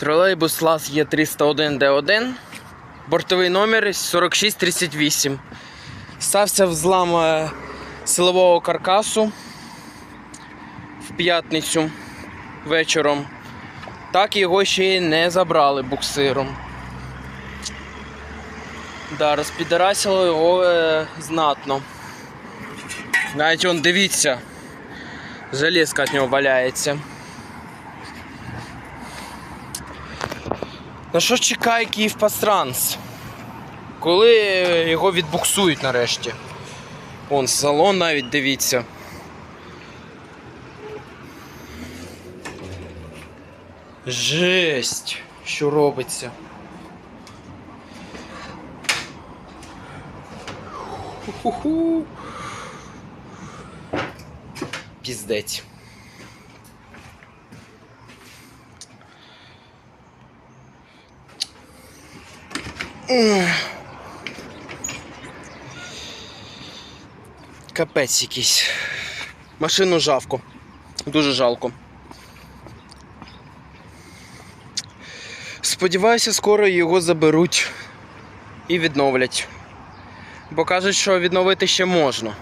Тролейбус ЛАЗ Є301Д1. Бортовий номер 4638. Стався взлам е, силового каркасу в п'ятницю вечором. Так його ще й не забрали буксиром. Да, розпідарасило його е, знатно. Навіть он дивіться. Железка від нього валяється. На що чекає Київпастранс? Коли його відбуксують нарешті? Вон салон навіть дивіться. Жесть, що робиться. Ху-ху-ху. Піздець. Капець якийсь. Машину жавко. Дуже жалко. Сподіваюся, скоро його заберуть і відновлять. Бо кажуть, що відновити ще можна.